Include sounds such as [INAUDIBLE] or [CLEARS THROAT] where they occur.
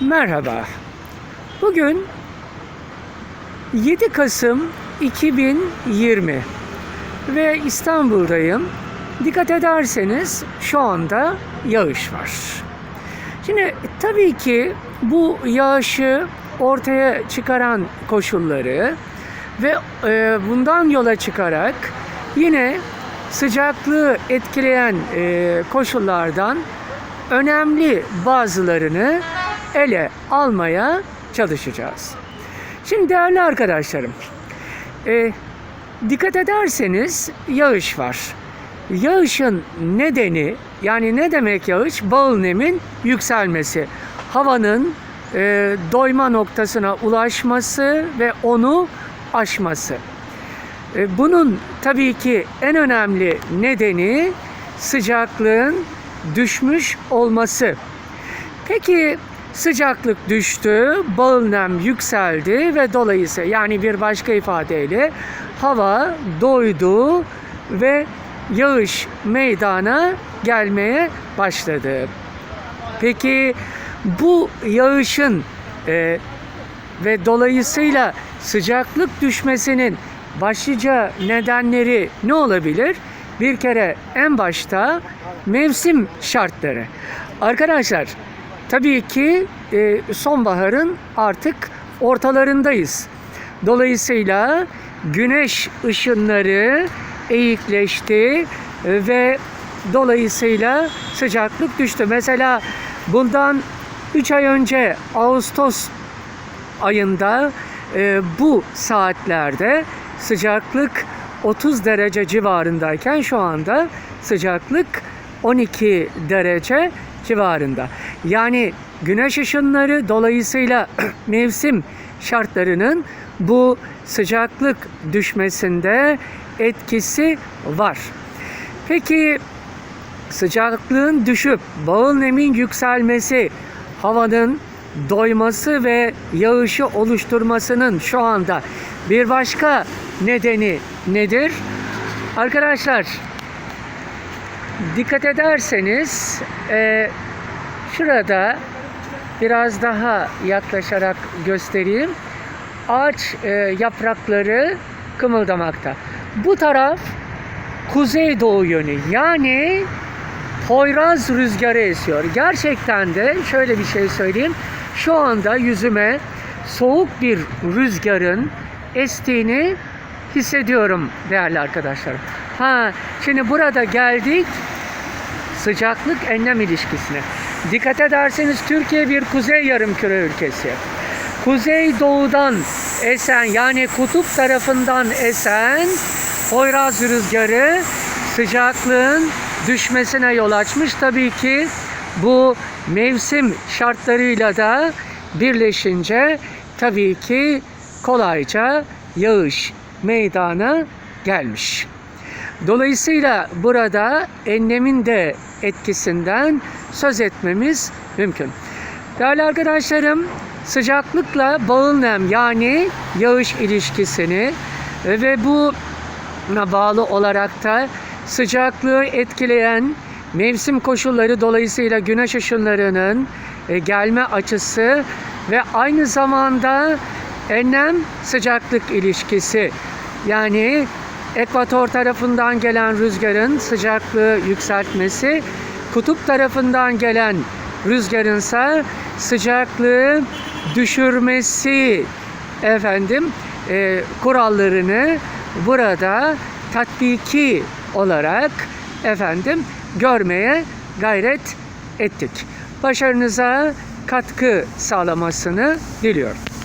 Merhaba. Bugün 7 Kasım 2020 ve İstanbul'dayım. Dikkat ederseniz şu anda yağış var. Şimdi tabii ki bu yağışı ortaya çıkaran koşulları ve e, bundan yola çıkarak yine sıcaklığı etkileyen e, koşullardan önemli bazılarını ele almaya çalışacağız. Şimdi değerli arkadaşlarım, e, dikkat ederseniz yağış var. Yağışın nedeni yani ne demek yağış? Bağıl nemin yükselmesi. Havanın e, doyma noktasına ulaşması ve onu aşması. E, Bunun tabii ki en önemli nedeni sıcaklığın düşmüş olması. Peki sıcaklık düştü, bağıl nem yükseldi ve dolayısıyla yani bir başka ifadeyle hava doydu ve yağış meydana gelmeye başladı. Peki bu yağışın e, ve dolayısıyla sıcaklık düşmesinin başlıca nedenleri ne olabilir? Bir kere en başta mevsim şartları. Arkadaşlar tabii ki e, sonbaharın artık ortalarındayız. Dolayısıyla güneş ışınları eğikleşti ve dolayısıyla sıcaklık düştü. Mesela bundan 3 ay önce Ağustos ayında e, bu saatlerde sıcaklık 30 derece civarındayken şu anda sıcaklık 12 derece civarında. Yani güneş ışınları dolayısıyla [CLEARS THROAT] mevsim şartlarının bu sıcaklık düşmesinde etkisi var. Peki sıcaklığın düşüp bağıl nemin yükselmesi, havanın doyması ve yağışı oluşturmasının şu anda bir başka nedeni nedir? Arkadaşlar dikkat ederseniz e, şurada biraz daha yaklaşarak göstereyim. Ağaç e, yaprakları kımıldamakta. Bu taraf kuzeydoğu yönü yani Poyraz rüzgarı esiyor. Gerçekten de şöyle bir şey söyleyeyim. Şu anda yüzüme soğuk bir rüzgarın estiğini hissediyorum değerli arkadaşlarım. Ha, şimdi burada geldik sıcaklık enlem ilişkisine. Dikkat ederseniz Türkiye bir kuzey yarımküre ülkesi. Kuzey doğudan esen yani kutup tarafından esen Poyraz rüzgarı sıcaklığın düşmesine yol açmış. Tabii ki bu mevsim şartlarıyla da birleşince tabii ki kolayca yağış meydana gelmiş. Dolayısıyla burada enlemin de etkisinden söz etmemiz mümkün. Değerli arkadaşlarım, sıcaklıkla bağıl nem yani yağış ilişkisini ve bu bağlı olarak da sıcaklığı etkileyen mevsim koşulları dolayısıyla güneş ışınlarının e, gelme açısı ve aynı zamanda enlem sıcaklık ilişkisi. Yani ekvator tarafından gelen rüzgarın sıcaklığı yükseltmesi kutup tarafından gelen rüzgarınsa sıcaklığı düşürmesi. Efendim e, kurallarını burada tatbiki olarak efendim görmeye gayret ettik. Başarınıza katkı sağlamasını diliyorum.